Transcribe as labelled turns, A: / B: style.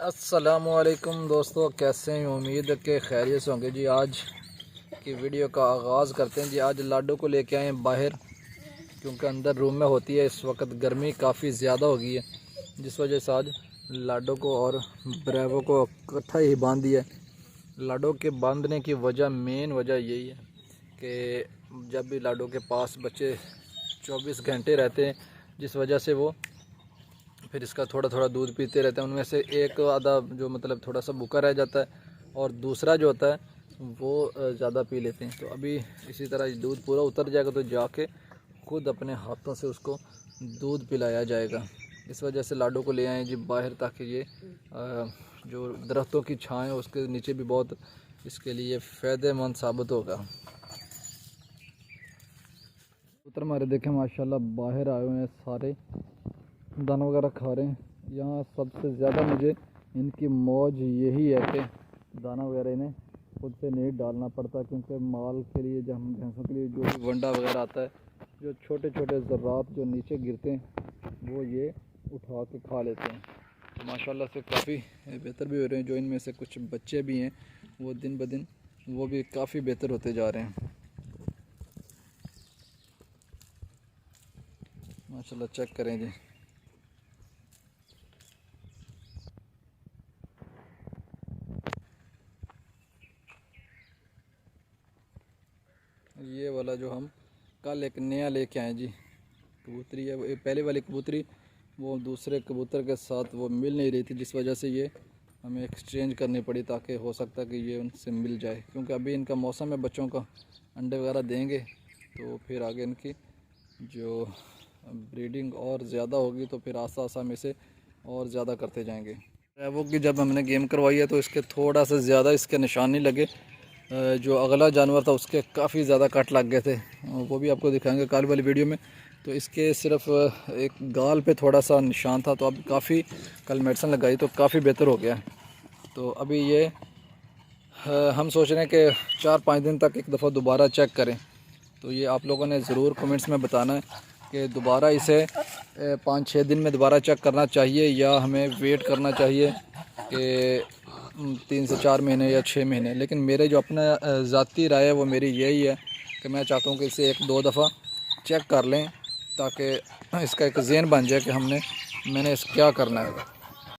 A: असलकुम दोस्तों, कैसे हैं? उम्मीद कि खैरियत से होंगे। जी, आज की वीडियो का आगाज़ करते हैं। जी, आज लाडो को लेके आए हैं बाहर, क्योंकि अंदर रूम में होती है। इस वक्त गर्मी काफ़ी ज़्यादा हो गई है, जिस वजह से आज लाडो को और ब्रेवो को इकट्ठा ही बाँध दिया है। लाडो के बांधने की वजह मेन वजह यही है कि जब भी लाडो के पास बच्चे 24 घंटे रहते हैं, जिस वजह से वो फिर इसका थोड़ा थोड़ा दूध पीते रहते हैं। उनमें से एक आधा जो मतलब थोड़ा सा भूखा रह जाता है और दूसरा जो होता है, वो ज़्यादा पी लेते हैं। तो अभी इसी तरह दूध पूरा उतर जाएगा तो जाके खुद अपने हाथों से उसको दूध पिलाया जाएगा। इस वजह से लाडो को ले आए जी बाहर ताकि ये जो दरख्तों की छाएँ उसके नीचे भी बहुत इसके लिए फ़ायदेमंद साबित होगा। पुत्र हमारे देखें, माशाल्लाह बाहर आए हुए हैं सारे। दाना वगैरह खा रहे हैं। यहाँ सबसे ज़्यादा मुझे इनकी मौज यही है कि दाना वगैरह इन्हें खुद से नहीं डालना पड़ता, क्योंकि माल के लिए जब हम भैंसों के लिए जो भी वंडा वगैरह आता है, जो छोटे छोटे ज़रात जो नीचे गिरते हैं, वो ये उठा के खा लेते हैं। माशाल्लाह से काफ़ी बेहतर भी हो रहे हैं, जो इनमें से कुछ बच्चे भी हैं, वो दिन ब दिन, वो भी काफ़ी बेहतर होते जा रहे हैं। माशाल्लाह चेक करें जी। ये वाला जो हम, कल एक नया लेके आए जी, कबूतरी है पहले वाली कबूतरी वो दूसरे कबूतर के साथ वो मिल नहीं रही थी, जिस वजह से ये हमें एक्सचेंज करनी पड़ी ताकि हो सकता कि ये उनसे मिल जाए। क्योंकि अभी इनका मौसम है, बच्चों का अंडे वगैरह देंगे तो फिर आगे इनकी जो ब्रीडिंग और ज़्यादा होगी तो फिर आस्ता आस्ता में से और ज़्यादा करते जाएँगे। वो की जब हमने गेम करवाई है तो इसके थोड़ा सा ज़्यादा इसके निशान लगे। जो अगला जानवर था, उसके काफ़ी ज़्यादा कट लग गए थे। वो भी आपको दिखाएँगे कल वाली वीडियो में। तो इसके सिर्फ़ एक गाल पे थोड़ा सा निशान था तो अब काफ़ी कल मेडिसिन लगाई तो काफ़ी बेहतर हो गया तो अभी ये हम सोच रहे हैं कि चार पाँच दिन तक एक दफ़ा दोबारा चेक करें। तो ये आप लोगों ने ज़रूर कमेंट्स में बताना है कि दोबारा इसे पाँच छः दिन में दोबारा चेक करना चाहिए या हमें वेट करना चाहिए कि तीन से चार महीने या छः महीने। लेकिन मेरे जो अपना ज़ाती राय है, वो मेरी यही है कि मैं चाहता हूँ कि इसे एक दो दफ़ा चेक कर लें। ताकि इसका एक जेन बन जाए कि हमने मैंने इस क्या करना है।